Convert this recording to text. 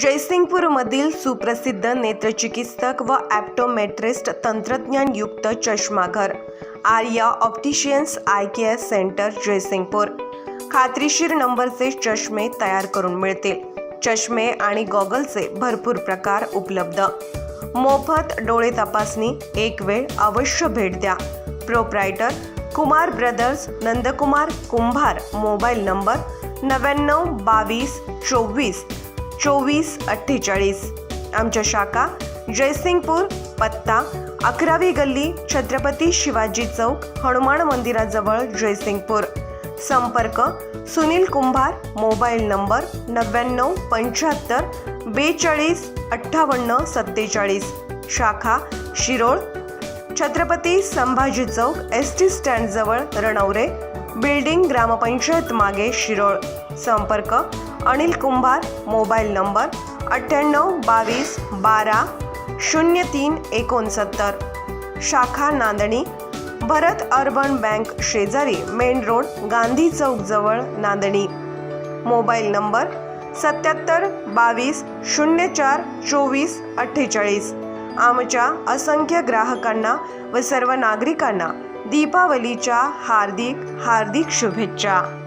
जयसिंगपूरमधील सुप्रसिद्ध नेत्रचिकित्सक व ॲप्टोमेट्रिस्ट तंत्रज्ञानयुक्त चष्माघर Arya opticians eye care centre Jaysingpur. खात्रीशीर नंबरचे चष्मे तयार करून मिळतील. चष्मे आणि गॉगलचे भरपूर प्रकार उपलब्ध. मोफत डोळे तपासणी एक वेळ अवश्य भेट द्या. Proprietor Kumar brothers Nandkumar Kumbhar mobile number नव्याण्णव बावीस चोवीस चोवीस अठ्ठेचाळीस. आमच्या शाखा जयसिंगपूर पत्ता अकरावी गल्ली छत्रपती शिवाजी चौक हनुमान मंदिराजवळ जयसिंगपूर. संपर्क सुनील कुंभार मोबाईल नंबर नव्याण्णव पंच्याहत्तर बेचाळीस अठ्ठावन्न सत्तेचाळीस. शाखा शिरोळ छत्रपती संभाजी चौक एस टी स्टँडजवळ रणवरे बिल्डिंग ग्रामपंचायत मागे शिरोळ. संपर्क अनिल कुंभार मोबाईल नंबर अठ्ठ्याण्णव बावीस बारा शून्य तीन एकोणसत्तर. शाखा नांदणी भरत अर्बन बँक शेजारी मेन रोड गांधी चौकजवळ नांदणी. मोबाईल नंबर सत्याहत्तर बावीस शून्य चार चोवीस अठ्ठेचाळीस. आमच्या असंख्य ग्राहकांना व सर्व नागरिकांना दीपावलीच्या हार्दिक हार्दिक शुभेच्छा.